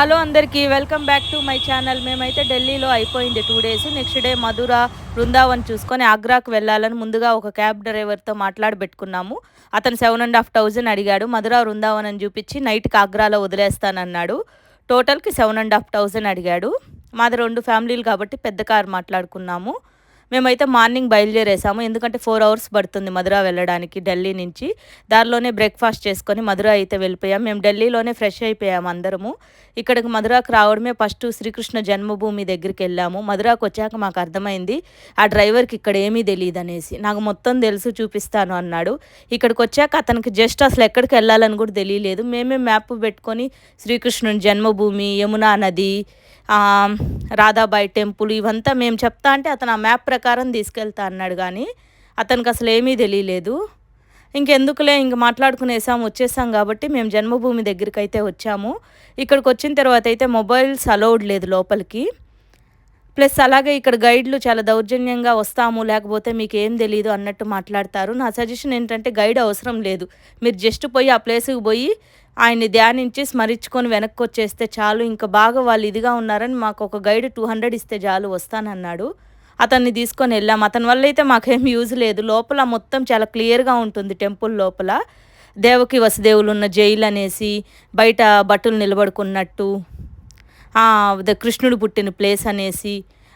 Hello అందరికీ welcome back to my channel. మేమైతే ఢిల్లీలో అయిపోయింది two days. Next day Mathura Vrindavan చూసుకొని ఆగ్రాకు వెళ్ళాలని ముందుగా ఒక క్యాబ్ డ్రైవర్తో మాట్లాడి పెట్టుకున్నాము. అతను సెవెన్ అండ్ హాఫ్ థౌజండ్ అడిగాడు. మధుర బృందావన్ అని చూపించి నైట్కి ఆగ్రాలో వదిలేస్తానన్నాడు. టోటల్కి సెవెన్ అండ్ హాఫ్ థౌజండ్ అడిగాడు. మాది రెండు ఫ్యామిలీలు కాబట్టి పెద్ద కార్ మాట్లాడుకున్నాము. మేమైతే మార్నింగ్ బయలుదేరేసాము. ఎందుకంటే ఫోర్ అవర్స్ పడుతుంది మధుర వెళ్ళడానికి ఢిల్లీ నుంచి. దారిలోనే బ్రేక్ఫాస్ట్ చేసుకొని మధుర అయితే వెళ్ళిపోయాం. మేము ఢిల్లీలోనే ఫ్రెష్ అయిపోయాము అందరము. ఇక్కడికి మధురాకు రావడమే ఫస్ట్ శ్రీకృష్ణ జన్మభూమి దగ్గరికి వెళ్ళాము. మధురాకు వచ్చాక మాకు అర్థమైంది ఆ డ్రైవర్కి ఇక్కడ ఏమీ తెలియదు అనేసి నాకు మొత్తం తెలుసు చూపిస్తాను అన్నాడు. ఇక్కడికి వచ్చాక అతనికి జస్ట్ అసలు ఎక్కడికి వెళ్ళాలని కూడా తెలియలేదు. మేమే మ్యాప్ పెట్టుకొని శ్రీకృష్ణుని జన్మభూమి యమునా నది రాధాబాయి టెంపుల్ ఇవంతా మేము చెప్తా అంటే అతను ఆ మ్యాప్ ప్రకారం తీసుకెళ్తా అన్నాడు కానీ అతనికి అసలు ఏమీ తెలియలేదు. ఇంకెందుకులే ఇంక మాట్లాడుకునేసాం వచ్చేసాం కాబట్టి మేము జన్మభూమి దగ్గరికి అయితే వచ్చాము. ఇక్కడికి వచ్చిన తర్వాత అయితే మొబైల్స్ అలౌడ్ లేదు లోపలికి. ప్లస్ అలాగే ఇక్కడ గైడ్లు చాలా దౌర్జన్యంగా వస్తాము లేకపోతే మీకు ఏం తెలియదు అన్నట్టు మాట్లాడతారు. నా సజెషన్ ఏంటంటే గైడ్ అవసరం లేదు. మీరు జస్ట్ పోయి ఆ ప్లేస్కి పోయి ఆయన్ని ధ్యానించి స్మరించుకొని వెనక్కి వచ్చేస్తే చాలు ఇంకా బాగా వాళ్ళు ఇదిగా ఉన్నారని మాకు ఒక గైడ్ టూ హండ్రెడ్ ఇస్తే చాలు వస్తానన్నాడు. అతన్ని తీసుకొని వెళ్ళాం. అతని వల్ల అయితే మాకేం యూజ్ లేదు. లోపల మొత్తం చాలా క్లియర్గా ఉంటుంది టెంపుల్ లోపల. దేవకి వసుదేవులు ఉన్న జైలు అనేసి బయట బట్టలు నిలబడుకున్నట్టు కృష్ణుడు పుట్టిన ప్లేస్ అనేసి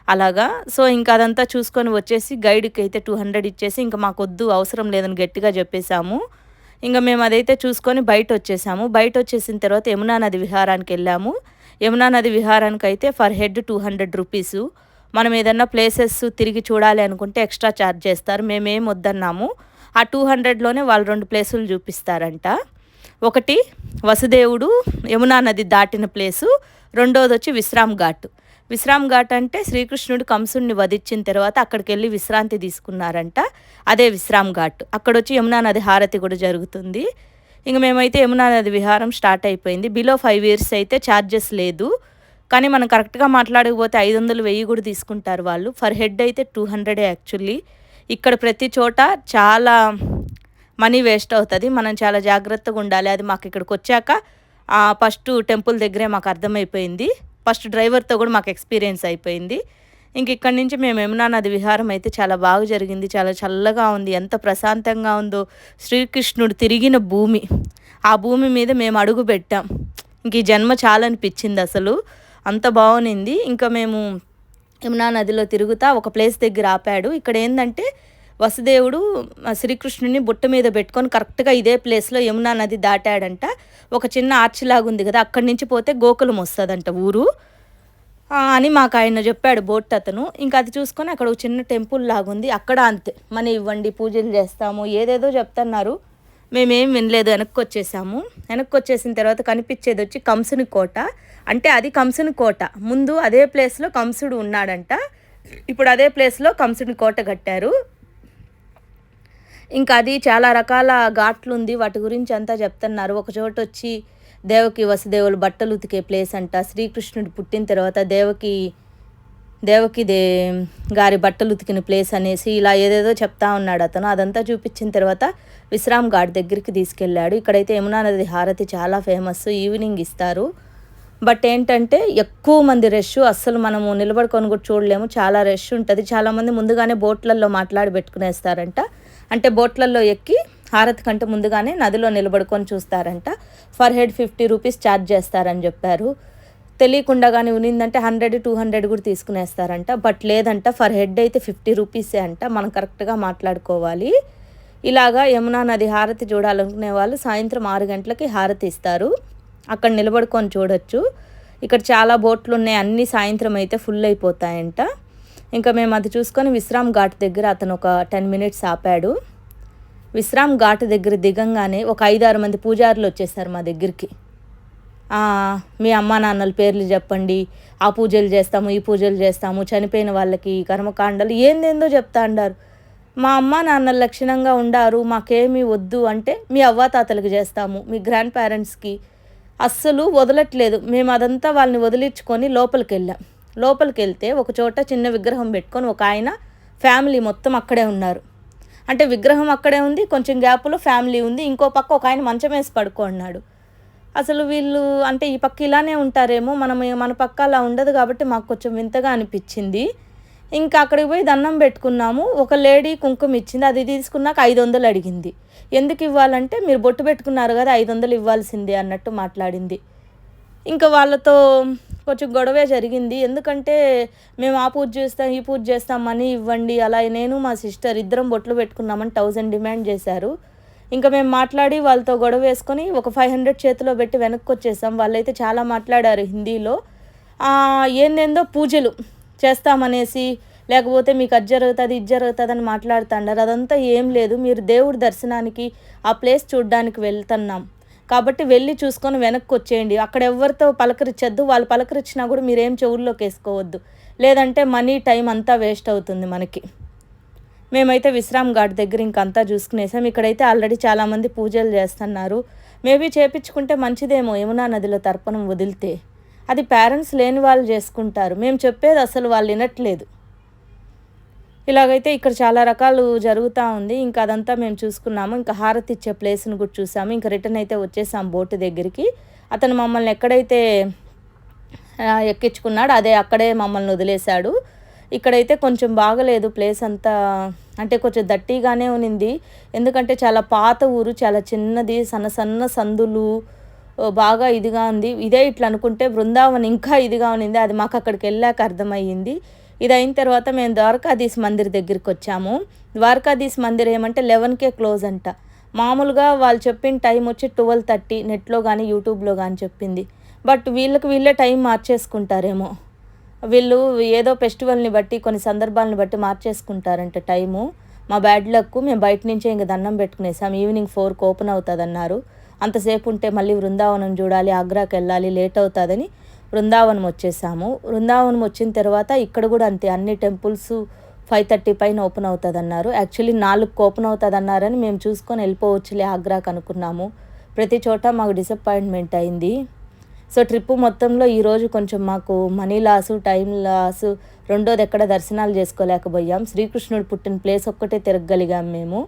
అలాగా. సో ఇంకా అదంతా చూసుకొని వచ్చేసి గైడ్కి అయితే టూ హండ్రెడ్ ఇచ్చేసి ఇంకా మాకు వద్దు అవసరం లేదని గట్టిగా చెప్పేశాము. ఇంకా మేము అదైతే చూసుకొని బయట వచ్చేసాము బయట వచ్చేసిన తర్వాత యమునా నది విహారానికి వెళ్ళాము. యమునా నది విహారానికి అయితే per head two hundred rupees. మనం ఏదన్నా ప్లేసెస్ తిరిగి చూడాలి అనుకుంటే ఎక్స్ట్రా ఛార్జ్ చేస్తారు. మేమేం వద్దన్నాము. ఆ టూ హండ్రెడ్లోనే వాళ్ళు రెండు ప్లేసులు చూపిస్తారంట. ఒకటి వసుదేవుడు యమునా నది దాటిన ప్లేసు. రెండోది వచ్చి విశ్రామ్ ఘాట్ విశ్రామ్ ఘాట్ అంటే శ్రీకృష్ణుడు కంసుడిని వధించిన తర్వాత అక్కడికి వెళ్ళి విశ్రాంతి తీసుకున్నారంట. అదే విశ్రామ్ ఘాట్. అక్కడ వచ్చి యమునా నది హారతి కూడా జరుగుతుంది. ఇంక మేమైతే యమునా నది విహారం స్టార్ట్ అయిపోయింది. బిలో ఫైవ్ ఇయర్స్ అయితే ఛార్జెస్ లేదు. కానీ మనం కరెక్ట్గా మాట్లాడకపోతే ఐదు వందలు వెయ్యి కూడా తీసుకుంటారు వాళ్ళు. ఫర్ హెడ్ అయితే టూ హండ్రెడే యాక్చువల్లీ. ఇక్కడ ప్రతి చోట చాలా మనీ వేస్ట్ అవుతుంది. మనం చాలా జాగ్రత్తగా ఉండాలి. అది మాకు ఇక్కడికి వచ్చాక ఫస్ట్ టెంపుల్ దగ్గరే మాకు అర్థమైపోయింది. ఫస్ట్ డ్రైవర్తో కూడా మాకు ఎక్స్పీరియన్స్ అయిపోయింది. ఇంక ఇక్కడి నుంచి మేము యమునా నది విహారం అయితే చాలా బాగా జరిగింది. చాలా చల్లగా ఉంది. ఎంత ప్రశాంతంగా ఉందో. శ్రీకృష్ణుడు తిరిగిన భూమి. ఆ భూమి మీద మేము అడుగు పెట్టాం. ఇంక ఈ జన్మ చాలా అనిపించింది అసలు. అంత బాగునింది. ఇంకా మేము యమునా నదిలో తిరుగుతా ఒక ప్లేస్ దగ్గర ఆపాడు. ఇక్కడ ఏంటంటే వసుదేవుడు శ్రీకృష్ణుని బుట్ట మీద పెట్టుకొని కరెక్ట్గా ఇదే ప్లేస్లో యమునా నది దాటాడంట. ఒక చిన్న ఆర్చిలాగా ఉంది కదా అక్కడి నుంచి పోతే గోకులం వస్తుందంట ఊరు. అని మాకు ఆయన చెప్పాడు బోట్ అతను. ఇంకా అది చూసుకొని అక్కడ ఒక చిన్న టెంపుల్ లాగుంది. అక్కడ అంతే. మనీ ఇవ్వండి పూజలు చేస్తాము ఏదేదో చెప్తున్నారు. మేమేం వినలేదు వెనక్కి వచ్చేసాము వెనక్కి వచ్చేసిన తర్వాత కనిపించేది వచ్చి కంసుని కోట. అంటే అది కంసుని కోట. ముందు అదే ప్లేస్లో కంసుడు ఉన్నాడంట. ఇప్పుడు అదే ప్లేస్లో కంసుని కోట కట్టారు. ఇంకా అది చాలా రకాల ఘాట్లు ఉంది వాటి గురించి అంతా చెప్తున్నారు. ఒక చోట వచ్చి దేవకి వసుదేవులు బట్టలు ఉతికే ప్లేస్ అంట. శ్రీకృష్ణుడు పుట్టిన తర్వాత దేవకి దేవకి దే గారి బట్టలు ఉతికిన ప్లేస్ అనేసి ఇలా ఏదేదో చెప్తా ఉన్నాడు అతను. అదంతా చూపించిన తర్వాత విశ్రామ్ ఘాట్ దగ్గరికి తీసుకెళ్ళాడు. ఇక్కడైతే యమునా నది హారతి చాలా ఫేమస్. ఈవినింగ్ ఇస్తారు. బట్ ఏంటంటే ఎక్కువ మంది రష్ అస్సలు మనము నిలబడుకొని కూడా చూడలేము. చాలా రష్ ఉంటుంది. చాలామంది ముందుగానే బోట్లలో మాట్లాడి పెట్టుకునేస్తారంట. అంటే బోట్లలో ఎక్కి హారతి కంటే ముందుగానే నదిలో నిలబడుకొని చూస్తారంట. Per head fifty rupees charge చేస్తారని చెప్పారు. తెలియకుండా కానీ ఉనిందంటే హండ్రెడ్ టూ హండ్రెడ్ కూడా తీసుకునేస్తారంట. బట్ లేదంట ఫర్ హెడ్ అయితే ఫిఫ్టీ రూపీసే అంట. మనం కరెక్ట్గా మాట్లాడుకోవాలి. ఇలాగా యమునా నది హారతి చూడాలనుకునే వాళ్ళు సాయంత్రం ఆరు గంటలకి హారతి ఇస్తారు. అక్కడ నిలబడుకొని చూడొచ్చు. ఇక్కడ చాలా బోట్లు ఉన్నాయి అన్నీ సాయంత్రం అయితే ఫుల్ అయిపోతాయంట. ఇంకా మేము అది చూసుకొని విశ్రామ్ ఘాట్ దగ్గర అతను ఒక టెన్ మినిట్స్ ఆపాడు. విశ్రామ్ ఘాట్ దగ్గర దిగంగానే ఒక ఐదారు మంది పూజారులు వచ్చేసారు మా దగ్గరికి. మీ అమ్మా నాన్నల పేర్లు చెప్పండి. ఆ పూజలు చేస్తాము ఈ పూజలు చేస్తాము చనిపోయిన వాళ్ళకి కర్మకాండలు ఏందేందో చెప్తా అండారు మా అమ్మ నాన్నలు లక్షణంగా ఉండారు మాకేమీ వద్దు అంటే మీ అవ్వాతాతలకు చేస్తాము మీ గ్రాండ్ పేరెంట్స్కి అస్సలు వదలట్లేదు. మేము అదంతా వాళ్ళని వదిలించుకొని లోపలికి వెళ్ళాం లోపలికి వెళ్తే ఒక చోట చిన్న విగ్రహం పెట్టుకొని ఒక ఆయన ఫ్యామిలీ మొత్తం అక్కడే ఉన్నారు. అంటే విగ్రహం అక్కడే ఉంది కొంచెం గ్యాప్లో ఫ్యామిలీ ఉంది ఇంకో పక్క ఒక ఆయన మంచం వేసి పడుకున్నాడు అసలు వీళ్ళు అంటే ఈ పక్క ఇలానే ఉంటారేమో మనం మన పక్క అలా ఉండదు కాబట్టి మాకు కొంచెం వింతగా అనిపించింది. ఇంకా అక్కడికి పోయి దండం పెట్టుకున్నాము. ఒక లేడీ కుంకుమ ఇచ్చింది. అది తీసుకున్నాక ఐదు వందలు అడిగింది. ఎందుకు ఇవ్వాలంటే మీరు బొట్టు పెట్టుకున్నారు కదా ఐదు వందలు ఇవ్వాల్సిందే అన్నట్టు మాట్లాడింది. ఇంకా వాళ్ళతో కొంచెం గొడవే జరిగింది. ఎందుకంటే మేము ఆ పూజ చేస్తాం ఈ పూజ చేస్తాం మనీ ఇవ్వండి అలా నేను మా సిస్టర్ ఇద్దరం బొట్లు పెట్టుకున్నామని థౌజండ్ డిమాండ్ చేశారు. ఇంకా మేము మాట్లాడి వాళ్ళతో గొడవ వేసుకొని ఒక ఫైవ్ హండ్రెడ్ చేతిలో పెట్టి వెనక్కి వచ్చేసాం. వాళ్ళైతే చాలా మాట్లాడారు హిందీలో. ఏందేందో పూజలు. చేస్తామనేసి లేకపోతే మీకు అది జరుగుతుంది ఇది జరుగుతుంది అని మాట్లాడుతుండారు. అదంతా ఏం లేదు. మీరు దేవుడి దర్శనానికి ఆ ప్లేస్ చూడడానికి వెళ్తున్నాం. కాబట్టి వెళ్ళి చూసుకొని వెనక్కి వచ్చేయండి. అక్కడ ఎవరితో పలకరించద్దు. వాళ్ళు పలకరించినా కూడా మీరేం చెవుల్లోకి వేసుకోవద్దు. లేదంటే మనీ టైం అంతా వేస్ట్ అవుతుంది మనకి. మేమైతే విశ్రామ్ ఘాట్ దగ్గర ఇంకంతా చూసుకునేసాం. ఇక్కడైతే ఆల్రెడీ చాలామంది పూజలు చేస్తున్నారు. మేబీ చేపించుకుంటే మంచిదేమో యమునా నదిలో తర్పణం వదిలితే. అది పేరెంట్స్ లేని వాళ్ళు చేసుకుంటారు. మేము చెప్పేది అసలు వాళ్ళు వినట్లేదు. ఇలాగైతే ఇక్కడ చాలా రకాలు జరుగుతూ ఉంది. ఇంకా అదంతా మేము చూసుకున్నాము. ఇంకా హారతి ఇచ్చే ప్లేస్ని కూడా చూసాము. ఇంకా రిటర్న్ అయితే వచ్చేసాం బోటు దగ్గరికి. అతను మమ్మల్ని ఎక్కడైతే ఎక్కించుకున్నాడు అదే అక్కడే మమ్మల్ని వదిలేశాడు. ఇక్కడైతే కొంచెం బాగలేదు ప్లేస్ అంతా. అంటే కొంచెం దట్టిగానే ఉన్నింది. ఎందుకంటే చాలా పాత ఊరు చాలా చిన్నది సన్న సన్న సందులు బాగా ఇదిగా ఉంది. ఇదే ఇట్లా అనుకుంటే బృందావన్ ఇంకా ఇదిగా ఉన్నింది. అది మాకు అక్కడికి వెళ్ళాక అర్థమయ్యింది. ఇది అయిన తర్వాత మేము ద్వారకాధీశ్ మందిర్ దగ్గరికి వచ్చాము. ద్వారకాధీశ్ మందిర్ ఏమంటే లెవెన్కే క్లోజ్ అంట. మామూలుగా వాళ్ళు చెప్పిన టైం వచ్చి ట్వెల్వ్ థర్టీ నెట్లో కానీ యూట్యూబ్లో కానీ చెప్పింది. బట్ వీళ్ళకి వీళ్ళే టైం మార్చేసుకుంటారేమో. వీళ్ళు ఏదో ఫెస్టివల్ని బట్టి కొన్ని సందర్భాలను బట్టి మార్చేసుకుంటారంట టైము. మా బ్యాడ్ లక్ మేము బయట నుంచే ఇంక దండం పెట్టుకునేసాం. ఈవినింగ్ ఫోర్కి ఓపెన్ అవుతుంది అన్నారు అంతసేపు ఉంటే మళ్ళీ బృందావనం చూడాలి ఆగ్రాకి వెళ్ళాలి లేట్ అవుతుందని బృందావనం వచ్చేసాము. బృందావనం వచ్చిన తర్వాత ఇక్కడ కూడా అంతే అన్ని టెంపుల్స్ ఫైవ్ థర్టీ పైన ఓపెన్ అవుతుంది అన్నారు యాక్చువల్లీ నాలుగుకి ఓపెన్ అవుతుంది అన్నారని మేము చూసుకొని వెళ్ళిపోవచ్చులే ఆగ్రాకి అనుకున్నాము. ప్రతి చోట మాకు డిసప్పాయింట్మెంట్ అయింది. సో ట్రిప్ మొత్తంలో ఈరోజు కొంచెం మాకు మనీ లాసు టైం లాస్ రెండోది ఎక్కడ దర్శనాలు చేసుకోలేకపోయాం. శ్రీకృష్ణుడు పుట్టిన ప్లేస్ ఒక్కటే తిరగగలిగాం మేము.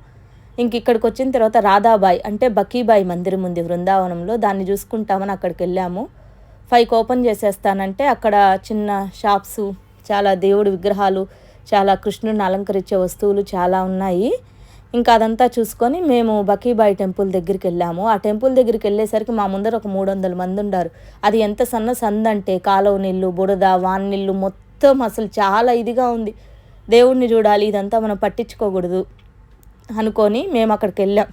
ఇంక ఇక్కడికి వచ్చిన తర్వాత రాధాబాయి అంటే బకీబాయి మందిరం ఉంది బృందావనంలో దాన్ని చూసుకుంటామని అక్కడికి వెళ్ళాము. ఫైవ్ ఓపెన్ చేసేస్తానంటే అక్కడ చిన్న షాప్స్ చాలా దేవుడి విగ్రహాలు చాలా కృష్ణుడిని అలంకరించే వస్తువులు చాలా ఉన్నాయి. ఇంకా అదంతా చూసుకొని మేము బకీబాయి టెంపుల్ దగ్గరికి వెళ్ళాము. ఆ టెంపుల్ దగ్గరికి వెళ్ళేసరికి మా ముందర ఒక మూడు వందల మంది ఉండారు. అది ఎంత సన్న సంద అంటే కాలువ నీళ్ళు బురద వాన్ నీళ్ళు మొత్తం అసలు చాలా ఇదిగా ఉంది. దేవుడిని చూడాలి ఇదంతా మనం పట్టించుకోకూడదు. అనుకొని మేము అక్కడికి వెళ్ళాం.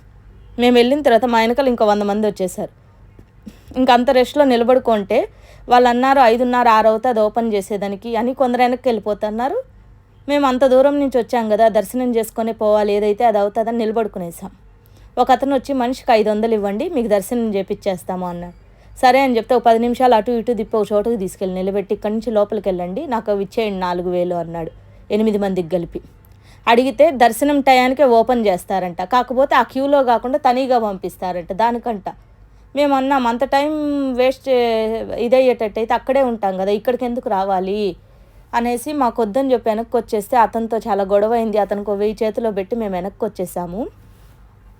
మేము వెళ్ళిన తర్వాత మా వెనకాల ఇంకో వంద మంది వచ్చేసారు. ఇంకా అంత రెస్ట్లో నిలబడుకుంటే వాళ్ళు అన్నారు ఐదున్నర ఆరు అవుతుంది ఓపెన్ చేసేదానికి అని కొందరు వెనక్కి వెళ్ళిపోతున్నారు. మేము అంత దూరం నుంచి వచ్చాం కదా దర్శనం చేసుకొని పోవాలి ఏదైతే అది అవుతుందని నిలబడుకునేసాం. ఒక అతను వచ్చి మనిషికి ఐదు వందలు ఇవ్వండి మీకు దర్శనం చేపించేస్తాము అన్నాడు. సరే అని చెప్తే ఒక పది నిమిషాలు అటు ఇటు తిప్పి ఒక చోటుకు తీసుకెళ్ళి నిలబెట్టి ఇక్కడి నుంచి లోపలికి వెళ్ళండి నాకు ఇచ్చేయండి నాలుగు వేలు అన్నాడు. ఎనిమిది మందికి కలిపి. అడిగితే దర్శనం టయానికే ఓపెన్ చేస్తారంట. కాకపోతే ఆ క్యూలో కాకుండా తనీగా పంపిస్తారంట. దానికంట. మేము అన్నాం అంత టైం వేస్ట్ ఇదయ్యేటట్టయితే అక్కడే ఉంటాం కదా ఇక్కడికి ఎందుకు రావాలి? అనేసి మాకు వద్దని చెప్పి వెనక్కి వచ్చేస్తే అతనితో చాలా గొడవ అయింది అతనికి ఒక వెయ్యి చేతిలో పెట్టి మేము వెనక్కి వచ్చేసాము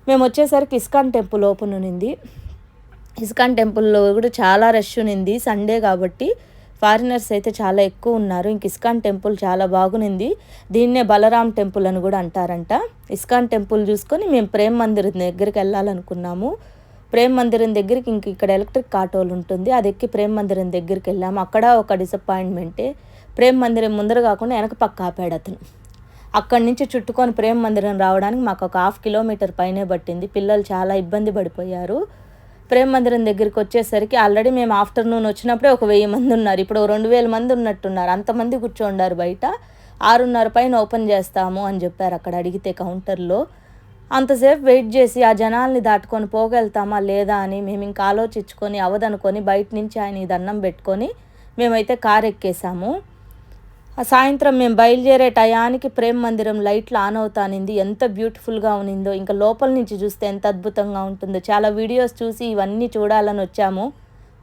మేము వచ్చేసరికి ఇస్కాన్ టెంపుల్ ఓపెన్ ఉన్నింది. ఇస్కాన్ టెంపుల్లో కూడా చాలా రష్ ఉన్నింది. సండే కాబట్టి ఫారినర్స్ అయితే చాలా ఎక్కువ ఉన్నారు. ఇంక ఇస్కాన్ టెంపుల్ చాలా బాగునింది. దీన్నే బలరాం టెంపుల్ అని కూడా అంటారంట. ఇస్కాన్ టెంపుల్ చూసుకొని మేము ప్రేమ్ మందిర్ దగ్గరికి వెళ్ళాలనుకున్నాము. ప్రేమ్ మందిరం దగ్గరికి ఇంక ఇక్కడ ఎలక్ట్రిక్ ఆటోలు ఉంటుంది. అది ఎక్కి ప్రేమ్ మందిరం దగ్గరికి వెళ్ళాము. అక్కడ ఒక డిసప్పాయింట్మెంటే ప్రేమ్ మందిరం ముందర కాకుండా వెనక పక్క ఆపాడు అతను. అక్కడి నుంచి చుట్టుకొని ప్రేమ మందిరం రావడానికి మాకు ఒక హాఫ్ కిలోమీటర్ పైనే పట్టింది. పిల్లలు చాలా ఇబ్బంది పడిపోయారు. ప్రేమ మందిరం దగ్గరికి వచ్చేసరికి ఆల్రెడీ మేము ఆఫ్టర్నూన్ వచ్చినప్పుడే ఒక వెయ్యి మంది ఉన్నారు. ఇప్పుడు రెండు వేల మంది ఉన్నట్టున్నారు. అంతమంది కూర్చోండారు బయట. ఆరున్నర పైన ఓపెన్ చేస్తాము అని చెప్పారు అక్కడ అడిగితే కౌంటర్లో అంతసేపు వెయిట్ చేసి ఆ జనాల్ని దాటుకొని పోగలుగుతామా లేదా అని మేము ఇంకా ఆలోచించుకొని అవదనుకొని బయట నుంచి ఆయన ఇది దండం పెట్టుకొని మేమైతే కార్ ఎక్కేసాము సాయంత్రం మేము బయలుదేరే టయానికి ప్రేమ్ మందిరం లైట్లు ఆన్ అవుతానింది ఎంత బ్యూటిఫుల్గా ఉన్నిందో ఇంకా లోపల నుంచి చూస్తే ఎంత అద్భుతంగా ఉంటుందో. చాలా వీడియోస్ చూసి ఇవన్నీ చూడాలని వచ్చాము.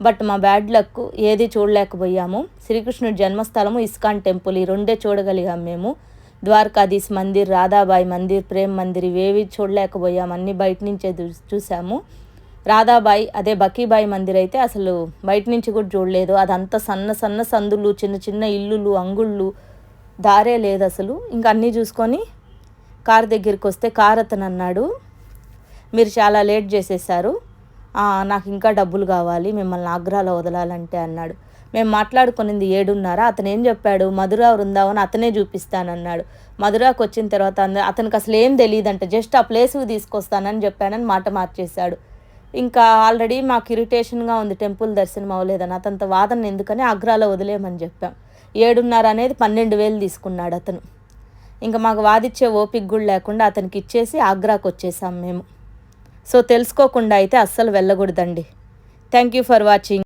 బట్ మా బ్యాడ్ లక్ ఏది చూడలేకపోయాము. శ్రీకృష్ణుడి జన్మస్థలము ఇస్కాన్ టెంపుల్. ఈ రెండే చూడగలిగాం మేము. ద్వారకాధీశ్ మందిర్ రాధాబాయి మందిర్ ప్రేమ్ మందిర్ ఇవేవి చూడలేకపోయాము అన్నీ బయట నుంచే చూ- చూసాము. రాధాబాయి అదే బకీబాయి మందిర్ అయితే అసలు బయట నుంచి కూడా చూడలేదు. అదంతా సన్న సన్న సందులు చిన్న చిన్న ఇల్లులు అంగుళ్ళు దారే లేదు అసలు. ఇంకా అన్నీ చూసుకొని కార్ దగ్గరికి వస్తే కార్ అతను అన్నాడు మీరు చాలా లేట్ చేసేసారు. నాకు ఇంకా డబ్బులు కావాలి మిమ్మల్ని ఆగ్రాలో వదలాలంటే అన్నాడు. మేము మాట్లాడుకునింది ఏడున్నారా. అతను ఏం చెప్పాడు? మధురా వృందావన్ అతనే చూపిస్తానన్నాడు. మధురాకు వచ్చిన తర్వాత అతనికి అసలు ఏం తెలియదంట జస్ట్ ఆ ప్లేస్కి తీసుకొస్తానని చెప్పానని మాట మార్చేశాడు. ఇంకా ఆల్రెడీ మాకు ఇరిటేషన్గా ఉంది టెంపుల్ దర్శనం అవ్వలేదని అతనితో వాదన ఎందుకని ఆగ్రాలో వదిలేయమని చెప్పాం. ఏడున్నర అనేది పన్నెండు వేలు తీసుకున్నాడు అతను. ఇంకా మాకు వాదిచ్చే ఓపిక కూడా లేకుండా అతనికి ఇచ్చేసి ఆగ్రాకు వచ్చేసాం మేము. సో తెలుసుకోకుండా అయితే అస్సలు వెళ్ళకూడదండి. Thank you for watching